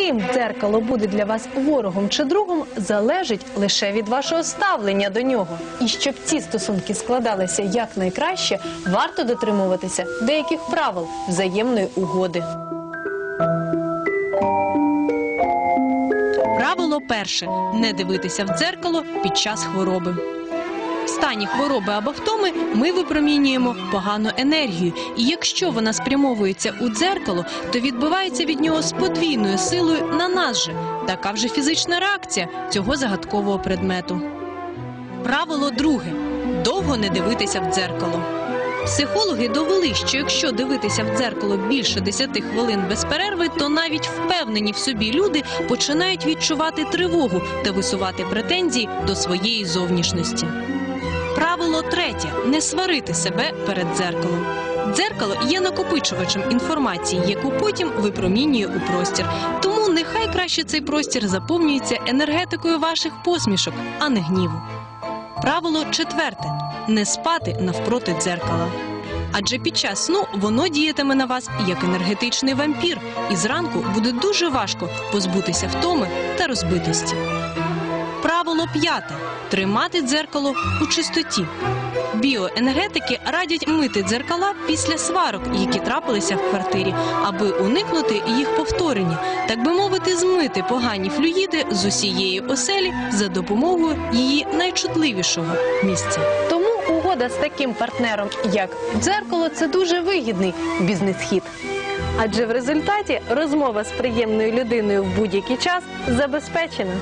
яким дзеркало буде для вас ворогом чи другом, залежить лише від вашого ставлення до нього. І щоб ці стосунки складалися якнайкраще, варто дотримуватися деяких правил взаємної угоди. Правило перше не дивитися в дзеркало під час хвороби. Стані хвороби або втоми ми випромінюємо погану енергію, і якщо вона спрямовується у дзеркало, то відбивається від нього з подвійною силою на нас же. Така вже фізична реакція цього загадкового предмету. Правило друге довго не дивитися в дзеркало. Психологи довели, що якщо дивитися в дзеркало більше 10 хвилин без перерви, то навіть впевнені в собі люди починають відчувати тривогу та висувати претензії до своєї зовнішності. Правило третє не сварити себе перед дзеркалом. Дзеркало є накопичувачем інформації, яку потім випромінює у простір. Тому нехай краще цей простір заповнюється енергетикою ваших посмішок, а не гніву. Правило четверте не спати навпроти дзеркала. Адже під час сну воно діятиме на вас як енергетичний вампір, і зранку буде дуже важко позбутися втоми та розбитості. Правило п'яте тримати дзеркало у чистоті. Біоенергетики радять мити дзеркала після сварок, які трапилися в квартирі, аби уникнути їх повторення, так би мовити, змити погані флюїди з усієї оселі за допомогою її найчутливішого місця. Тому угода з таким партнером, як дзеркало, це дуже вигідний бізнес-хід. Адже в результаті розмова з приємною людиною в будь-який час забезпечена.